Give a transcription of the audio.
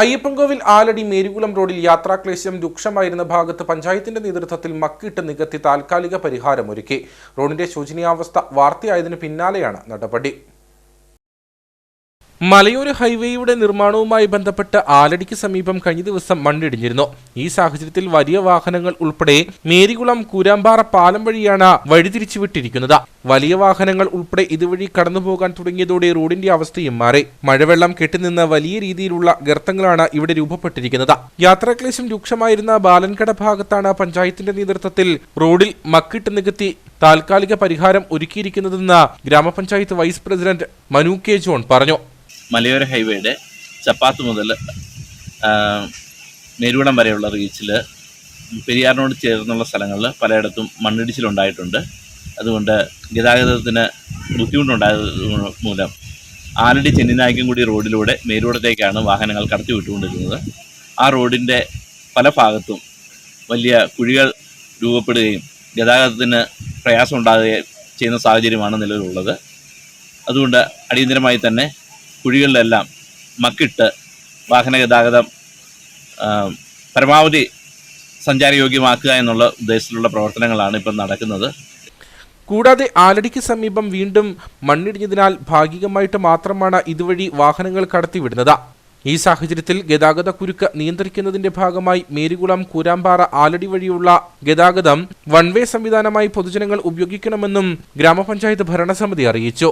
അയ്യപ്പൻകോവിൽ ആലടി മേരികുളം റോഡിൽ യാത്രാക്ലേശം രൂക്ഷമായിരുന്ന ഭാഗത്ത് പഞ്ചായത്തിന്റെ നേതൃത്വത്തിൽ മക്കിട്ട് നികത്തി താൽക്കാലിക പരിഹാരമൊരുക്കി. റോഡിന്റെ ശോചനീയാവസ്ഥ വാർത്തയായതിനു പിന്നാലെയാണ് നടപടി. മലയോര ഹൈവേയുടെ നിർമ്മാണവുമായി ബന്ധപ്പെട്ട് ആലടിക്ക് സമീപം കഴിഞ്ഞ ദിവസം മണ്ണിടിഞ്ഞിരുന്നു. ഈ സാഹചര്യത്തിൽ വലിയ വാഹനങ്ങൾ ഉൾപ്പെടെ മേരികുളം കൂരാമ്പാറ പാലം വഴിയാണ് വഴിതിരിച്ചുവിട്ടിരിക്കുന്നത്. വലിയ വാഹനങ്ങൾ ഉൾപ്പെടെ ഇതുവഴി കടന്നുപോകാൻ തുടങ്ങിയതോടെ റോഡിന്റെ അവസ്ഥയും മാറി. മഴവെള്ളം കെട്ടിനിന്ന് വലിയ രീതിയിലുള്ള ഗർത്തങ്ങളാണ് ഇവിടെ രൂപപ്പെട്ടിരിക്കുന്നത്. യാത്രാക്ലേശം രൂക്ഷമായിരുന്ന ബാലൻകട ഭാഗത്താണ് പഞ്ചായത്തിന്റെ നേതൃത്വത്തിൽ റോഡിൽ മക്കിട്ട് നികത്തി താൽക്കാലിക പരിഹാരം ഒരുക്കിയിരിക്കുന്നതെന്ന് ഗ്രാമപഞ്ചായത്ത് vice president Manu K John പറഞ്ഞു. മലയോര ഹൈവേയുടെ ചപ്പാത്ത് മുതൽ മേരുവിടം വരെയുള്ള റീച്ചിൽ പെരിയാറിനോട് ചേർന്നുള്ള സ്ഥലങ്ങളിൽ പലയിടത്തും മണ്ണിടിച്ചിലുണ്ടായിട്ടുണ്ട്. അതുകൊണ്ട് ഗതാഗതത്തിന് ബുദ്ധിമുട്ടുണ്ടായത് മൂലം ആലടി ചെന്നിനായ്ക്കൻകുടി റോഡിലൂടെ മേരുവിടത്തേക്കാണ് വാഹനങ്ങൾ കടത്തി വിട്ടുകൊണ്ടിരുന്നത് ആ റോഡിന്റെ പല ഭാഗത്തും വലിയ കുഴികൾ രൂപപ്പെടുകയും ഗതാഗതത്തിന് പ്രയാസം ഉണ്ടാകുകയും ചെയ്യുന്ന സാഹചര്യമാണ് നിലവിലുള്ളത്. അതുകൊണ്ട് അടിയന്തരമായി തന്നെ കുഴികളിലെല്ലാം മക്കിട്ട് വാഹന ഗതാഗതം പരമാവധി സഞ്ചാരയോഗ്യമാക്കുക എന്നുള്ള ഉദ്ദേശത്തിലുള്ള പ്രവർത്തനങ്ങളാണ് ഇപ്പം നടക്കുന്നത്. കൂടാതെ ആലടിക്ക് സമീപം വീണ്ടും മണ്ണിടിഞ്ഞതിനാൽ ഭാഗികമായിട്ട് മാത്രമാണ് ഇതുവഴി വാഹനങ്ങൾ കടത്തിവിടുന്നത്. ഈ സാഹചര്യത്തിൽ ഗതാഗത കുരുക്ക് നിയന്ത്രിക്കുന്നതിന്റെ ഭാഗമായി മേരികുളം കൂരാമ്പാറ ആലടി വഴിയുള്ള ഗതാഗതം വൺവേ സംവിധാനമായി പൊതുജനങ്ങൾ ഉപയോഗിക്കണമെന്നും ഗ്രാമപഞ്ചായത്ത് ഭരണസമിതി അറിയിച്ചു.